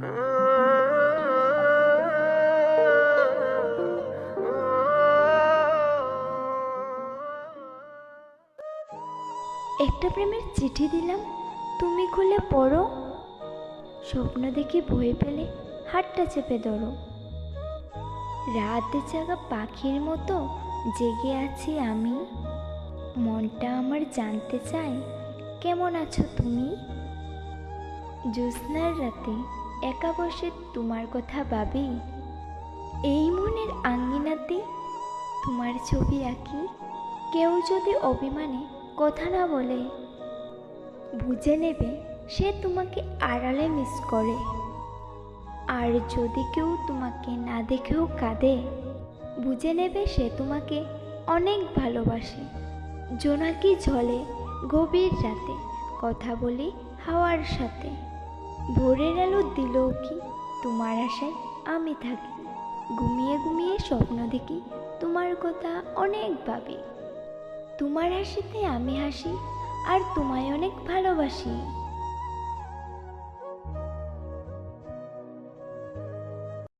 একটা প্রেমের চিঠি দিলাম, তুমি খুলে পড়ো। স্বপ্ন দেখি ভয় পেলে, হাতটা চেপে ধরো। রাত জাগা পাখির মতো জেগে আছি আমি। মনটা আমার জানতে চায়, কেমন আছো তুমি? জ্যোৎস্নার রাতে একা বসে তোমার কথা ভাবি? এই মনের আঙ্গিনাতে তোমার ছবি আঁকি? কেউ যদি অভিমানে কথা না বলে, বুঝে নেবে সে তোমাকে আড়ালে মিস করে। আর যদি কেউ তোমাকে না দেখেও কাঁদে, বুঝে নেবে সে তোমাকে অনেক ভালোবাসে। জোনাকি ঝলে গভীর রাতে কথা বলি হাওয়ার সাথে। ভোরের আলো দিলেও কি? তোমার আশায় আমি থাকি। ঘুমিয়ে ঘুমিয়ে স্বপ্ন দেখি তোমার কথা অনেক ভাবি। তোমার হাসিতে আমি হাসি, আর তোমায় অনেক ভালোবাসি।